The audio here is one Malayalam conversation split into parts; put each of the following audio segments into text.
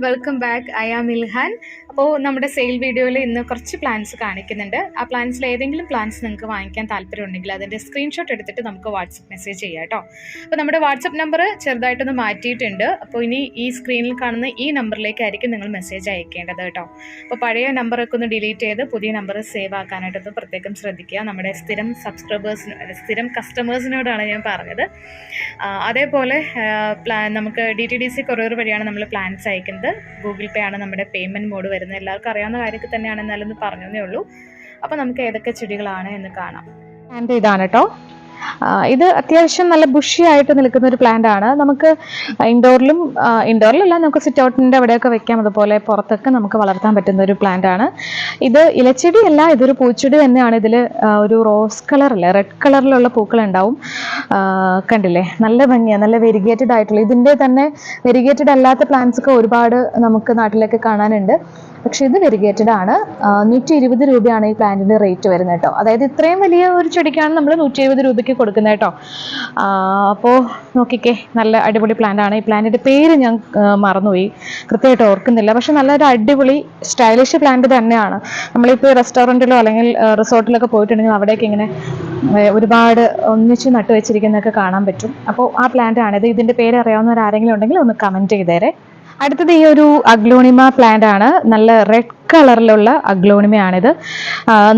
welcome back. I am Ilhan. അപ്പോൾ നമ്മുടെ സെയിൽ വീഡിയോയിൽ ഇന്ന് കുറച്ച് പ്ലാൻസ് കാണിക്കുന്നുണ്ട്. ആ പ്ലാൻസിൽ ഏതെങ്കിലും പ്ലാൻസ് നിങ്ങൾക്ക് വാങ്ങിക്കാൻ താല്പര്യമുണ്ടെങ്കിൽ അതിന്റെ സ്ക്രീൻഷോട്ട് എടുത്തിട്ട് നമുക്ക് വാട്സപ്പ് മെസ്സേജ് ചെയ്യാം കേട്ടോ. അപ്പോൾ നമ്മുടെ വാട്സപ്പ് നമ്പർ ചെറുതായിട്ടൊന്ന് മാറ്റിയിട്ടുണ്ട്. അപ്പോൾ ഇനി ഈ സ്ക്രീനിൽ കാണുന്ന ഈ നമ്പറിലേക്കായിരിക്കും നിങ്ങൾ മെസ്സേജ് അയക്കേണ്ടത് കേട്ടോ. അപ്പോൾ പഴയ നമ്പറൊക്കെ ഒന്ന് ഡിലീറ്റ് ചെയ്ത് പുതിയ നമ്പർ സേവ് ആക്കാനായിട്ടൊന്ന് പ്രത്യേകം ശ്രദ്ധിക്കുക. നമ്മുടെ സ്ഥിരം സബ്സ്ക്രൈബേഴ്സിന് സ്ഥിരം കസ്റ്റമേഴ്സിനോടാണ് ഞാൻ പറഞ്ഞത്. അതേപോലെ പ്ലാൻ നമുക്ക് D T D C courier വഴിയാണ് നമ്മൾ പ്ലാൻസ് അയക്കുന്നത്. ഗൂഗിൾ പേ ആണ് നമ്മുടെ പേയ്മെന്റ് മോഡ് വരുന്നത്. എല്ലാവർക്കും അറിയാവുന്ന കാര്യമൊക്കെ തന്നെയാണ്. എന്നാലും ഒന്ന് പറഞ്ഞതേ ഉള്ളൂ. അപ്പോൾ നമുക്ക് ഏതൊക്കെ ചെടികളാണ് എന്ന് കാണാം. ആൻഡ് ഇതാണ് കേട്ടോ ഇത് അത്യാവശ്യം നല്ല ബുഷി ആയിട്ട് നിൽക്കുന്ന ഒരു പ്ലാന്റ് ആണ്. നമുക്ക് ഇൻഡോറിലും ഇൻഡോറിലല്ല നമുക്ക് സിറ്റ് ഔട്ടിന്റെ അവിടെയൊക്കെ വെക്കാം. അതുപോലെ പുറത്തൊക്കെ നമുക്ക് വളർത്താൻ പറ്റുന്ന ഒരു പ്ലാന്റ് ആണ്. ഇത് ഇലച്ചെടിയല്ല ഇതൊരു പൂച്ചെടി തന്നെയാണ്. ഇതിൽ ഒരു റോസ് കളറല്ലേ റെഡ് കളറിലുള്ള പൂക്കൾ ഉണ്ടാവും. കണ്ടില്ലേ? നല്ല ഭംഗിയാണ് നല്ല വെരിഗേറ്റഡ് ആയിട്ടുള്ള. ഇതിന്റെ തന്നെ വെരിഗേറ്റഡ് അല്ലാത്ത പ്ലാന്റ്സ് ഒക്കെ ഒരുപാട് നമുക്ക് നാട്ടിലൊക്കെ കാണാനുണ്ട്. പക്ഷെ ഇത് വെരിഗേറ്റഡ് ആണ്. നൂറ്റി ഇരുപത് രൂപയാണ് ഈ പ്ലാന്റിന്റെ റേറ്റ് വരുന്നത് കേട്ടോ അതായത് ഇത്രയും വലിയ ഒരു ചെടിക്കാണ് നമ്മൾ നൂറ്റി ഇരുപത് രൂപയ്ക്ക് കൊടുക്കുന്നത് കേട്ടോ അപ്പോൾ നോക്കിക്കേ നല്ല അടിപൊളി പ്ലാന്റ് ആണ്. ഈ പ്ലാന്റിന്റെ പേര് ഞാൻ മറന്നുപോയി. കൃത്യമായിട്ട് ഓർക്കുന്നില്ല. പക്ഷെ നല്ലൊരു അടിപൊളി സ്റ്റൈലിഷ് പ്ലാന്റ് തന്നെയാണ്. നമ്മളിപ്പോൾ റെസ്റ്റോറന്റിലോ അല്ലെങ്കിൽ റിസോർട്ടിലൊക്കെ പോയിട്ടുണ്ടെങ്കിൽ അവിടേക്ക് ഇങ്ങനെ ഒരുപാട് ഒന്നിച്ച് നട്ടു വെച്ചിരിക്കുന്നതൊക്കെ കാണാൻ പറ്റും. അപ്പോൾ ആ പ്ലാന്റ് ആണിത് ഇതിന്റെ പേര് അറിയാവുന്നവർ ആരെങ്കിലും ഉണ്ടെങ്കിൽ ഒന്ന് കമന്റ് ചെയ്തേരെ. അടുത്തത് ഈ ഒരു അഗ്ലോണിമ പ്ലാന്റ് ആണ്. നല്ല റെഡ് കളറിലുള്ള അഗ്ലോണിമയാണിത്.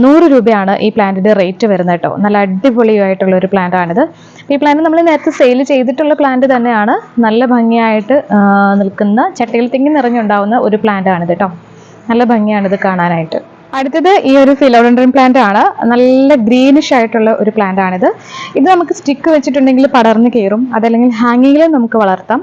നൂറ് രൂപയാണ് ഈ പ്ലാന്റിന്റെ റേറ്റ് വരുന്നത് കേട്ടോ. നല്ല അടിപൊളിയായിട്ടുള്ള ഒരു പ്ലാന്റ് ആണിത്. ഈ പ്ലാന്റ് നമ്മൾ നേരത്തെ സെയിൽ ചെയ്തിട്ടുള്ള പ്ലാന്റ് തന്നെയാണ്. നല്ല ഭംഗിയായിട്ട് നിൽക്കുന്ന ചട്ടിയിൽ തിങ്ങി നിറഞ്ഞുണ്ടാവുന്ന ഒരു പ്ലാന്റ് ആണിത് കേട്ടോ. നല്ല ഭംഗിയാണിത് കാണാനായിട്ട്. അടുത്തത് ഈ ഒരു ഫിലോഡൻഡ്രൻ പ്ലാന്റ് ആണ്. നല്ല ഗ്രീനിഷ് ആയിട്ടുള്ള ഒരു പ്ലാന്റ് ആണിത്. ഇത് നമുക്ക് സ്റ്റിക്ക് വെച്ചിട്ടുണ്ടെങ്കിൽ പടർന്ന് കയറും. അതല്ലെങ്കിൽ ഹാങ്ങിങ്ങിൽ നമുക്ക് വളർത്താം.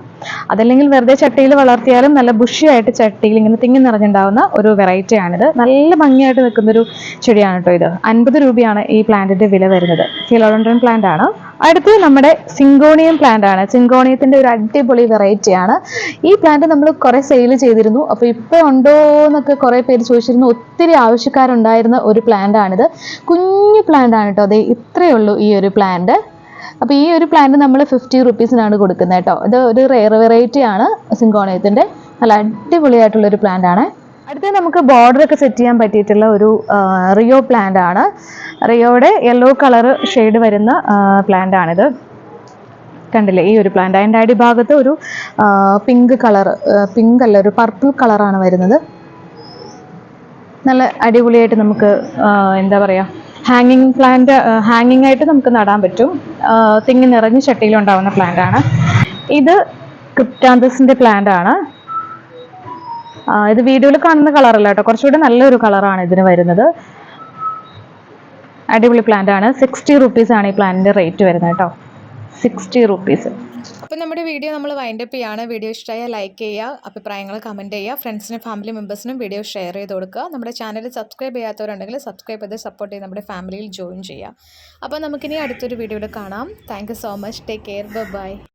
അതല്ലെങ്കിൽ വെറുതെ ചട്ടിയിൽ വളർത്തിയാലും നല്ല ബുഷിയായിട്ട് ചട്ടിയിൽ ഇങ്ങനെ തിങ്ങി നിറഞ്ഞുണ്ടാവുന്ന ഒരു വെറൈറ്റി ആണിത്. നല്ല ഭംഗിയായിട്ട് നിൽക്കുന്ന ഒരു ചെടിയാണ് കേട്ടോ ഇത്. അൻപത് രൂപയാണ് ഈ പ്ലാന്റിന്റെ വില വരുന്നത്. ഫിലോഡൻഡ്രൻ പ്ലാന്റ് ആണ്. അടുത്ത് നമ്മുടെ സിങ്കോണിയം പ്ലാന്റ് ആണ്. സിങ്കോണിയത്തിന്റെ ഒരു അടിപൊളി വെറൈറ്റി ആണ്. ഈ പ്ലാന്റ് നമ്മൾ കുറെ സെയിൽ ചെയ്തിരുന്നു. അപ്പോൾ ഇപ്പോൾ ഉണ്ടോ എന്നൊക്കെ കുറെ പേര് ചോദിച്ചിരുന്നു. ഒത്തിരി ആവശ്യക്കാരുണ്ടായിരുന്ന ഒരു പ്ലാന്റ് ആണിത്. കുഞ്ഞു പ്ലാന്റ് ആണ് കേട്ടോ അതെ ഇത്രയേ ഉള്ളൂ ഈ ഒരു പ്ലാന്റ് അപ്പോൾ ഈ ഒരു പ്ലാന്റ് നമ്മൾ ഫിഫ്റ്റി റുപ്പീസിനാണ് കൊടുക്കുന്നത് കേട്ടോ ഇത് ഒരു റെയർ വെറൈറ്റി ആണ് സിങ്കോണിയത്തിന്റെ. നല്ല അടിപൊളിയായിട്ടുള്ള ഒരു പ്ലാന്റ് ആണ്. അടുത്ത നമുക്ക് ബോർഡർ ഒക്കെ സെറ്റ് ചെയ്യാൻ പറ്റിയിട്ടുള്ള ഒരു റിയോ പ്ലാന്റ് ആണ്. റിയോയുടെ യെല്ലോ കളർ ഷെയ്ഡ് വരുന്ന പ്ലാന്റ് ആണിത്. കണ്ടില്ലേ ഈ ഒരു പ്ലാന്റ് അതിന്റെ അടിഭാഗത്ത് ഒരു പിങ്ക് കളർ പിങ്ക് അല്ല ഒരു പർപ്പിൾ കളറാണ് വരുന്നത്. നല്ല അടിപൊളിയായിട്ട് നമുക്ക് എന്താ പറയുക ഹാങ്ങിങ് പ്ലാന്റ് ഹാങ്ങിങ് ആയിട്ട് നമുക്ക് നടാൻ പറ്റും. തിങ്ങി നിറഞ്ഞ് ചട്ടിയിലുണ്ടാവുന്ന പ്ലാന്റ് ആണ്. ഇത് ക്രിപ്റ്റാന്തസിന്റെ പ്ലാന്റ് ആണ്. ഇത് വീഡിയോയിൽ കാണുന്ന കളറല്ല കേട്ടോ. കുറച്ചുകൂടി നല്ലൊരു കളറാണ് ഇതിന് വരുന്നത്. അടിപൊളി പ്ലാന്റ് ആണ്. സിക്സ്റ്റി റുപ്പീസ് ആണ് ഈ പ്ലാന്റിന്റെ റേറ്റ് വരുന്നത് കേട്ടോ. സിക്സ്റ്റി റുപ്പീസ് അപ്പം നമ്മുടെ വീഡിയോ നമ്മൾ വൈൻഡപ്പ് ചെയ്യുകയാണ് വീഡിയോ ഇഷ്ടമായാൽ ലൈക്ക് ചെയ്യുക അഭിപ്രായങ്ങൾ കമന്റ് ചെയ്യുക ഫ്രണ്ട്സിനും ഫാമിലി മെമ്പേഴ്സിനും വീഡിയോ ഷെയർ ചെയ്ത് കൊടുക്കുക. നമ്മുടെ ചാനൽ സബ്സ്ക്രൈബ് ചെയ്യാത്തവരുണ്ടെങ്കിൽ സബ്സ്ക്രൈബ് ചെയ്ത് സപ്പോർട്ട് ചെയ്ത് നമ്മുടെ ഫാമിലിയിൽ ജോയിൻ ചെയ്യുക. അപ്പോൾ നമുക്കിനി അടുത്തൊരു വീഡിയോയിൽ കാണാം. Thank so much take care bye